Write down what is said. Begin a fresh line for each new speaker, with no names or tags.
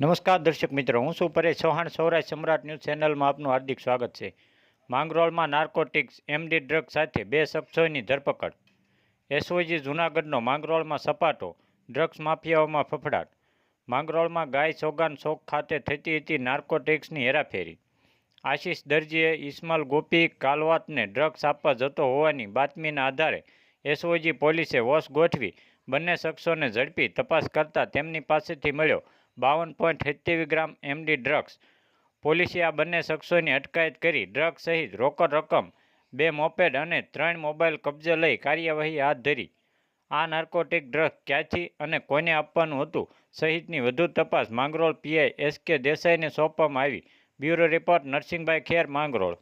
નમસ્કાર દર્શક મિત્રો, હું છું પરેશ ચૌહાણ. સૌરાષ્ટ્ર સમ્રાટ ન્યૂઝ ચેનલમાં આપનું હાર્દિક સ્વાગત છે. માંગરોળમાં નાર્કોટિક્સ એમડી ડ્રગ સાથે બે શખ્સોની ધરપકડ. એસઓજી જૂનાગઢનો માંગરોળમાં સપાટો, ડ્રગ્સ માફિયાઓમાં ફફડાટ. માંગરોળમાં ગાય સોગાન ચોક ખાતે થતી હતી નાર્કોટિક્સની હેરાફેરી. આશીષ દરજીએ ઇસ્માલ ગોપી કાલવાતને ડ્રગ્સ આપવા જતો હોવાની બાતમીના આધારે એસઓજી પોલીસે વોશ ગોઠવી બંને શખ્સોને ઝડપી તપાસ કરતા તેમની પાસેથી મળ્યો બાવન પોઈન્ટ સિત્તેવી ગ્રામ એમડી ડ્રગ્સ. પોલીસે આ બંને શખ્સોની અટકાયત કરી ડ્રગ્સ સહિત રોકડ રકમ, બે મોપેડ અને ત્રણ મોબાઈલ કબજે લઈ કાર્યવાહી હાથ ધરી. આ નાર્કોટિક ડ્રગ ક્યાંથી અને કોને આપવાનું હતું સહિતની વધુ તપાસ માંગરોળ પીઆઈ એસ કે દેસાઈને સોંપવામાં આવી. Bureau report Narsinhbhai Kher Mangrol.